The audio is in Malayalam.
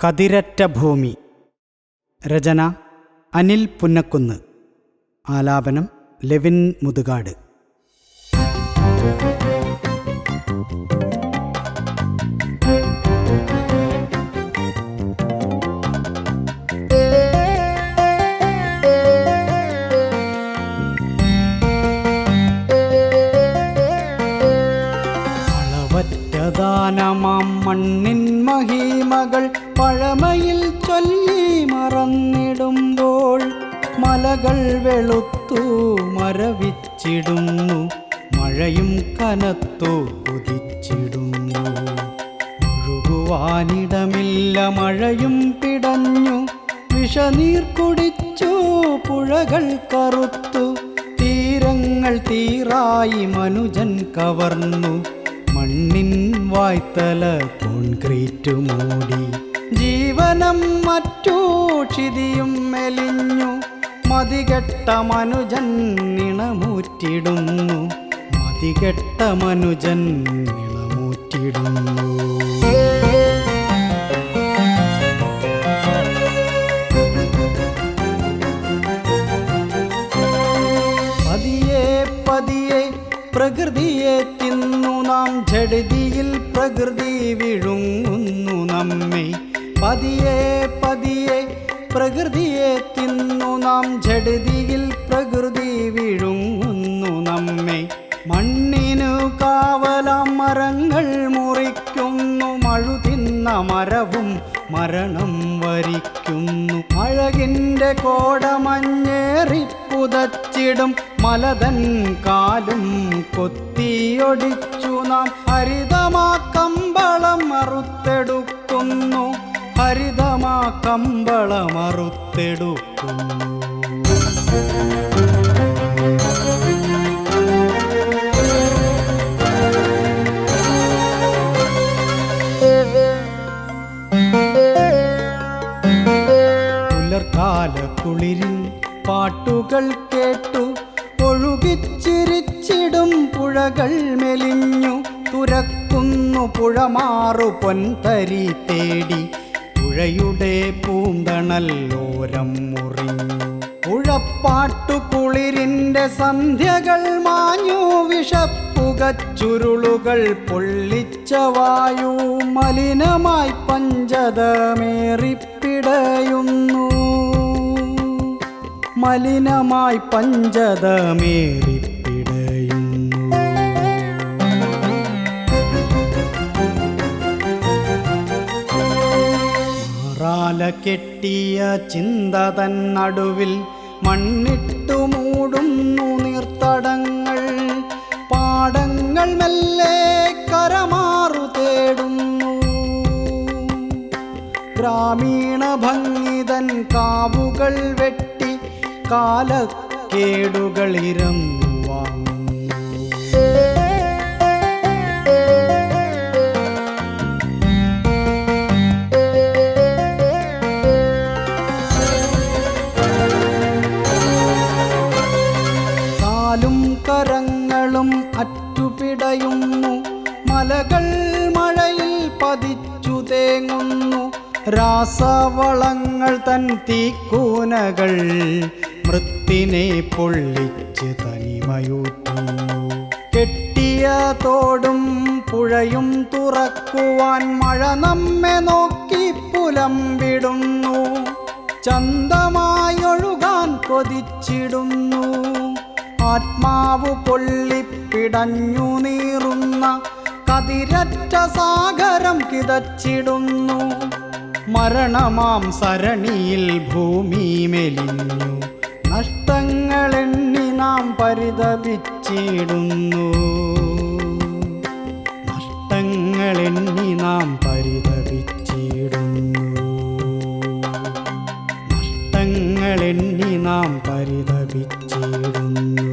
കതിരറ്റ ഭൂമി. രചന അനിൽ പുന്നക്കുന്ന്. ആലാപനം ലെവിൻ മുതുകാട്. അളവറ്റദാനമാം മണ്ണിൻ മഹിമകൾ പഴമയിൽ ചൊല്ലി മറന്നിടുമ്പോൾ മലകൾ വെളുത്തു മരവിച്ചിടുന്നു മഴയും കനത്തു കുതിച്ചിടുന്നു. ഒഴുകുവാനിടമില്ല മഴയും പിടഞ്ഞു. വിഷനീർ കുടിച്ചു പുഴകൾ കറുത്തു. തീരങ്ങൾ തീറായി മനുജൻ കവർന്നു. വായ്ത്തല കോൺക്രീറ്റ് മൂടി. ജീവനം മറ്റു മെലിഞ്ഞു. മതികെട്ട മനുജൻ നിണമൂറ്റിടുന്നു മതികെട്ട മനുജൻ നിണമൂറ്റിടുന്നു പതിയെ പതിയെ പ്രകൃതിയെ നാം ജഡിതിയിൽ പ്രകൃതി വിഴുങ്ങുന്നു നമ്മെ. പതിയെ പതിയെ പ്രകൃതിയെ തിന്നു നാം ജഡിതിയിൽ പ്രകൃതി വിഴുങ്ങുന്നു നമ്മെ. മണ്ണിനു കാവലാം മരങ്ങൾ മുറിക്കുന്നു മഴു തിന്ന മരവും മരണം വരിക്കുന്നു. അഴകിന്റെ കോടമഞ്ഞേറി പുതച്ചിടും മലതൻ കാലും കൊത്തിയൊടിച്ചു നാം ഹരിതമാ കമ്പളം അറുത്തെടുക്കുന്നു. ഹരിതമാ കമ്പളം അറുത്തെടുക്കുന്നു. പുലർകാല കുളിരിൽ പാട്ടുകൾ കേട്ടു ഒഴുകിച്ചിരിച്ചിടും പുഴകൾ മെലിഞ്ഞു തുരക്കുന്നു പുഴമാറു പൊൻതരി തേടി. പുഴയുടെ ഓരം മുറിഞ്ഞു. പുഴപ്പാട്ടു കുളിരിന്റെ സന്ധ്യകൾ മാഞ്ഞു. വിഷപ്പുകച്ചുരുളുകൾ പൊള്ളിച്ച വായു മലിനമായി പഞ്ചതമേറിപ്പിടയുന്നു. മലിനമായി പഞ്ചതമേറിപ്പിടയുന്നു. മാറാല കെട്ടിയ ചിന്ത തൻ നടുവിൽ മണ്ണിട്ടു മൂടുന്നു നീർത്തടങ്ങൾ. പാടങ്ങൾ മെല്ലെ കരമാറു തേടുന്നു. ഗ്രാമീണ ഭംഗിതൻ കാവുകൾ വെട്ടി കാലക്കേടുകൾ ഇരന്നു വാങ്ങുന്നു. കാലും കരങ്ങളും അറ്റുപിടയുന്നു. മലകൾ മഴയിൽ പതിച്ചു തേങ്ങുന്നു. രാസവളങ്ങൾ തൻ തീക്കൂനകൾ മൃത്തിനെ പൊള്ളിച്ച് തനിമയൂറ്റുന്നു. കെട്ടിയ തോടും പുഴയും തുറക്കുവാൻ മഴ നമ്മെ നോക്കി പുലമ്പിടുന്നു. ചന്തമായൊഴുകാൻ കൊതിച്ചിടുന്നു. ആത്മാവ് പൊള്ളിപ്പിടഞ്ഞു നീറുന്ന കതിരറ്റ സാഗരം കിതച്ചിടുന്നു. മരണമാം സരണിയിൽ ഭൂമി മെലിഞ്ഞു. പരിതപിച്ചിടുന്നു. നഷ്ടങ്ങളെണ്ണി നാം പരിതപിച്ചിടുന്നു. നഷ്ടങ്ങളെണ്ണി നാം പരിതപിച്ചിടുന്നു.